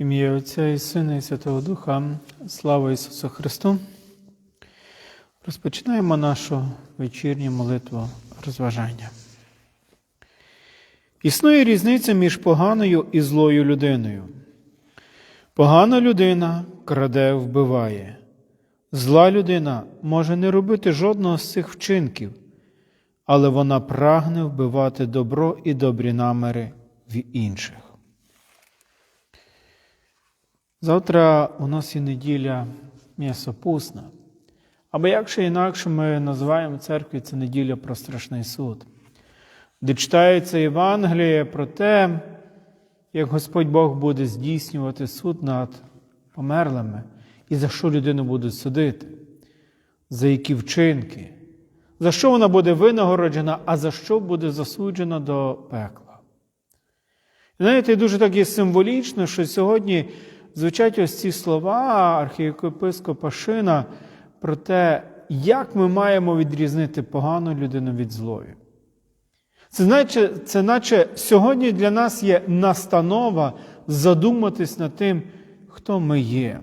Ім'я Отця і Сина і Святого Духа, слава Ісусу Христу. Розпочинаємо нашу вечірню молитву розважання. Існує різниця між поганою і злою людиною. Погана людина краде, вбиває. Зла людина може не робити жодного з цих вчинків, але вона прагне вбивати добро і добрі наміри в інших. Завтра у нас є неділя м'ясопусна. Або як ще інакше ми називаємо церкві це неділя про страшний суд, де читається Євангеліє про те, як Господь Бог буде здійснювати суд над померлими і за що людину будуть судити, за які вчинки, за що вона буде винагороджена, а за що буде засуджена до пекла. Знаєте, дуже так є символічно, що сьогодні звучать ось ці слова архієпископа Шина про те, як ми маємо відрізнити погану людину від злої. Це наче, це наче сьогодні для нас є настанова задуматись над тим, хто ми є.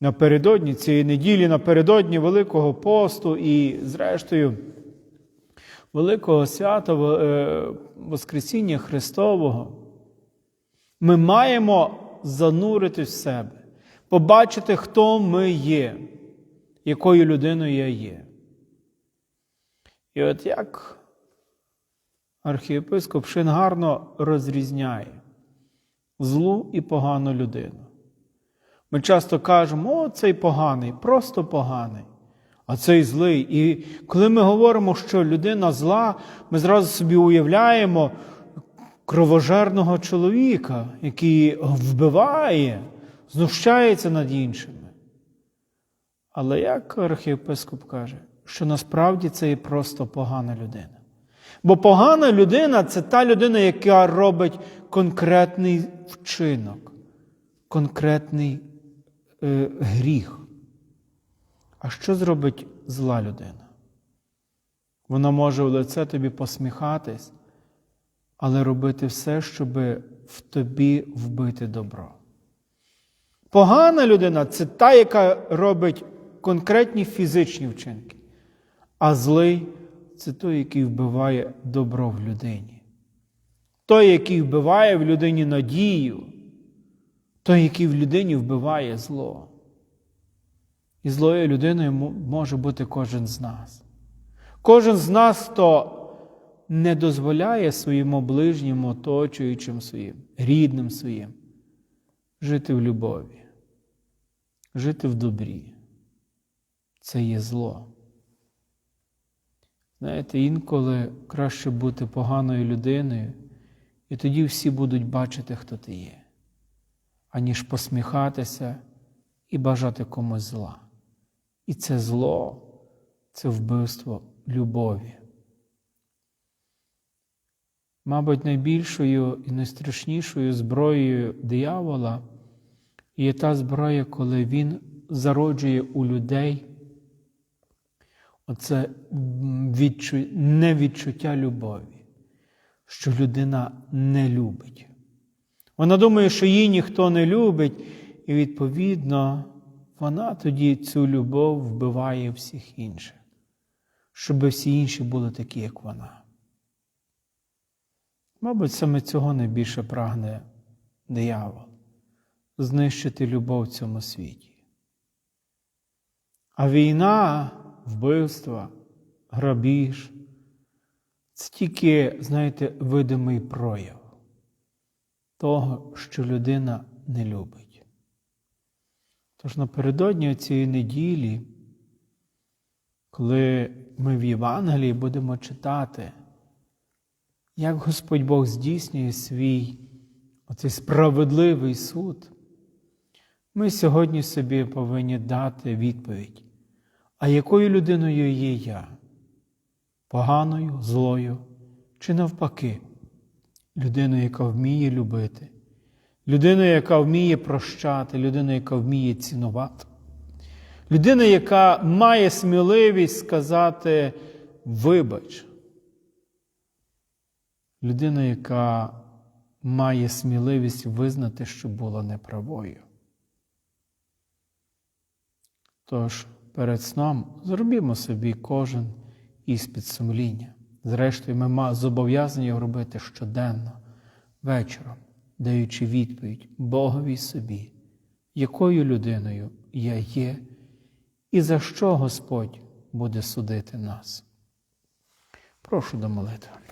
Напередодні цієї неділі, напередодні Великого посту і, зрештою, Великого свята Воскресіння Христового, ми маємо занурити в себе, побачити, хто ми є, якою людиною я є. І от як архієпископ Шин гарно розрізняє злу і погану людину. Ми часто кажемо, о, цей поганий, просто поганий, а цей злий. І коли ми говоримо, що людина зла, ми зразу собі уявляємо кровожерного чоловіка, який вбиває, знущається над іншими. Але як архієпископ каже, що насправді це і просто погана людина. Бо погана людина це та людина, яка робить конкретний вчинок, конкретний е, гріх. А що зробить зла людина? Вона може в лице тобі посміхатись, але робити все, щоб в тобі вбити добро. Погана людина це та, яка робить конкретні фізичні вчинки, а злий це той, який вбиває добро в людині. Той, який вбиває в людині надію, той, який в людині вбиває зло. І злою людиною може бути кожен з нас. Кожен з нас, хто не дозволяє своєму ближньому, оточуючим своїм, рідним своїм, жити в любові, жити в добрі. Це є зло. Знаєте, інколи краще бути поганою людиною, і тоді всі будуть бачити, хто ти є, аніж посміхатися і бажати комусь зла. І це зло, це вбивство любові. Мабуть, найбільшою і найстрашнішою зброєю диявола є та зброя, коли він зароджує у людей оце відчу... невідчуття любові, що людина не любить. Вона думає, що її ніхто не любить, і, відповідно, вона тоді цю любов вбиває всіх інших, щоб всі інші були такі, як вона. Мабуть, саме цього найбільше прагне диявол знищити любов в цьому світі. А війна, вбивства, грабіж це тільки, знаєте, видимий прояв того, що людина не любить. Тож напередодні цієї неділі, коли ми в Євангелії будемо читати, як Господь Бог здійснює свій оцей справедливий суд, ми сьогодні собі повинні дати відповідь. А якою людиною є я? Поганою, злою чи навпаки, людиною, яка вміє любити, людиною, яка вміє прощати, людиною, яка вміє цінувати, людина, яка має сміливість сказати вибач людина, яка має сміливість визнати, що була неправою. Тож перед сном зробімо собі кожен іспит сумління. Зрештою, ми зобов'язані його робити щоденно, вечором, даючи відповідь Богові собі, якою людиною я є і за що Господь буде судити нас. Прошу до молитви.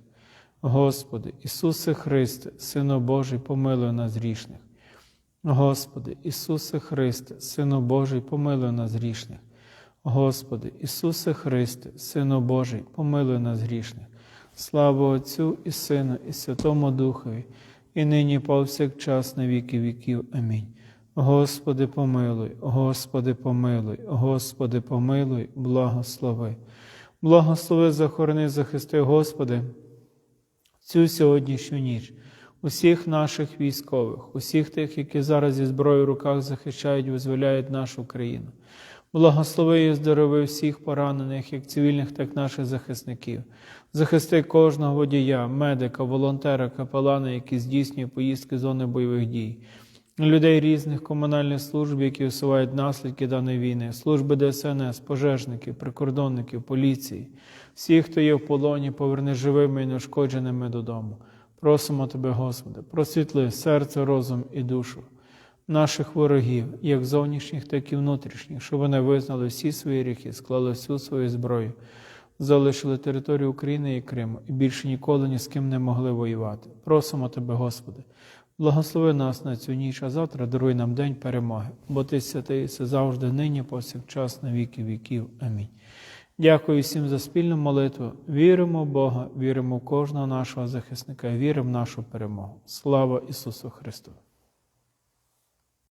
Господи, Ісусе Христе, Сино Божий, помилуй нас грішних. Господи, Ісусе Христе, Сино Божий, помилуй нас грішних. Господи, Ісусе Христе, Сино Божий, помилуй нас грішних. Слава Отцю і Сину, і Святому Духові, і нині повсякчас на віки віків. Амінь. Господи, помилуй, Господи, помилуй, Господи, помилуй, благослови. Благослови, захорони, захисти, Господи, цю сьогоднішню ніч, усіх наших військових, усіх тих, які зараз зі зброєю в руках захищають, визволяють нашу країну. Благослови і здорови всіх поранених, як цивільних, так і наших захисників. Захисти кожного водія, медика, волонтера, капелана, які здійснює поїздки зони бойових дій. Людей різних комунальних служб, які усувають наслідки даної війни, служби ДСНС, пожежників, прикордонників, поліції, всіх, хто є в полоні, поверни живими і неушкодженими додому. Просимо Тебе, Господи, просвітли серце, розум і душу наших ворогів, як зовнішніх, так і внутрішніх, щоб вони визнали всі свої гріхи, склали всю свою зброю, залишили територію України і Криму і більше ніколи ні з ким не могли воювати. Просимо Тебе, Господи, благослови нас на цю ніч, а завтра даруй нам день перемоги, бо Ти святий, це завжди, нині, повсякчас, на віки віків. Амінь. Дякую всім за спільну молитву. Віримо в Бога, віримо в кожного нашого захисника, віримо в нашу перемогу. Слава Ісусу Христу!